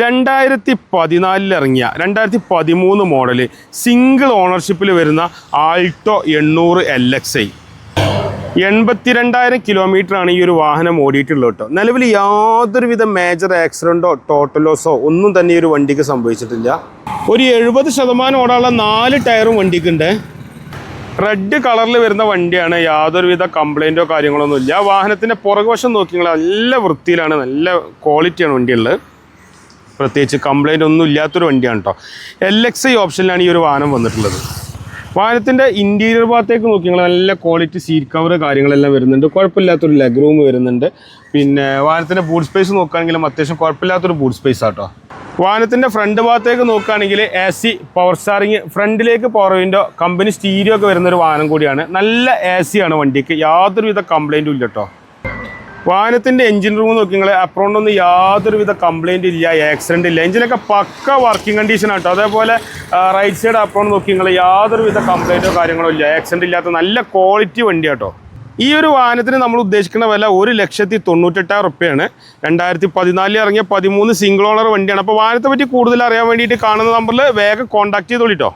രണ്ടായിരത്തി പതിനാലിൽ ഇറങ്ങിയ രണ്ടായിരത്തി പതിമൂന്ന് മോഡൽ സിംഗിൾ ഓണർഷിപ്പിൽ വരുന്ന ആൾട്ടോ എണ്ണൂറ് എൽ എക്സ് ഐ. എൺപത്തിരണ്ടായിരം കിലോമീറ്റർ ആണ് ഈ ഒരു വാഹനം ഓടിയിട്ടുള്ളത് കേട്ടോ. നിലവിൽ യാതൊരുവിധ മേജർ ആക്സിഡന്റോ ടോട്ടൽ ലോസോ ഒന്നും തന്നെ ഈ ഒരു വണ്ടിക്ക് സംഭവിച്ചിട്ടില്ല. ഒരു എഴുപത് ശതമാനം ഓടാനുള്ള നാല് ടയറും വണ്ടിക്കുണ്ട്. റെഡ് കളറിൽ വരുന്ന വണ്ടിയാണ്. യാതൊരുവിധ കംപ്ലൈന്റോ കാര്യങ്ങളൊന്നും ഇല്ല. വാഹനത്തിന്റെ പുറകുവശം നോക്കിയാൽ നല്ല വൃത്തിയിലാണ് നല്ല ക്വാളിറ്റിയാണ് വണ്ടിയുള്ളത്. പ്രത്യേകിച്ച് കംപ്ലൈന്റ് ഒന്നും ഇല്ലാത്തൊരു വണ്ടിയാണ് കേട്ടോ എൽ എക്സ് ഐ ഓപ്ഷനിലാണ് ഈ ഒരു വാഹനം വന്നിട്ടുള്ളത്. വാഹനത്തിന്റെ ഇന്റീരിയർ ഭാഗത്തേക്ക് നോക്കി നിങ്ങൾ നല്ല ക്വാളിറ്റി സീറ്റ് കവർ കാര്യങ്ങളെല്ലാം വരുന്നുണ്ട്. കുഴപ്പമില്ലാത്തൊരു ലെഗ് റൂം വരുന്നുണ്ട്. പിന്നെ വാഹനത്തിന്റെ ബൂട്ട് സ്പേസ് നോക്കുകയാണെങ്കിലും അത്യാവശ്യം കുഴപ്പമില്ലാത്തൊരു ബൂട്ട് സ്പേസ് ആട്ടോ വാഹനത്തിന്റെ ഫ്രണ്ട് ഭാഗത്തേക്ക് നോക്കുകയാണെങ്കിൽ എ സി പവർ സ്റ്റാറിങ് ഫ്രണ്ടിലേക്ക് പവർ വിൻഡോ കമ്പനി സ്റ്റീരിയോ ഒക്കെ വരുന്നൊരു വാഹനം കൂടിയാണ്. നല്ല എ സിയാണ് വണ്ടിക്ക്. യാതൊരുവിധ കംപ്ലൈന്റും ഇല്ല കേട്ടോ വാഹനത്തിന്റെ എഞ്ചിൻ റൂം നോക്കി നിങ്ങൾ അപ്രോണ്ടൊന്നും യാതൊരുവിധ കംപ്ലൈന്റ് ഇല്ല ആക്സിഡന്റ് ഇല്ല. എഞ്ചിനൊക്കെ പക്ക വർക്കിംഗ് കണ്ടീഷൻ ആട്ടോ അതേപോലെ റൈറ്റ് സൈഡ് അപ്രൗണ്ട് നോക്കി നിങ്ങൾ യാതൊരുവിധ കംപ്ലൈന്റോ കാര്യങ്ങളോ ഇല്ല. ആക്സിഡന്റ് ഇല്ലാത്ത നല്ല ക്വാളിറ്റി വണ്ടി ആട്ടോ ഈ ഒരു വാഹനത്തിന് നമ്മൾ ഉദ്ദേശിക്കുന്ന വില ഒരു ലക്ഷത്തി തൊണ്ണൂറ്റെട്ടായിരം റുപ്യാണ്. രണ്ടായിരത്തി പതിനാലിൽ ഇറങ്ങിയ പതിമൂന്ന് സിംഗിൾ ഓണർ വണ്ടിയാണ്. അപ്പോൾ വാഹനത്തെ പറ്റി കൂടുതൽ അറിയാൻ വേണ്ടിയിട്ട് കാണുന്ന നമ്പറിൽ വേഗം കോൺടാക്ട് ചെയ്തോളിട്ടോ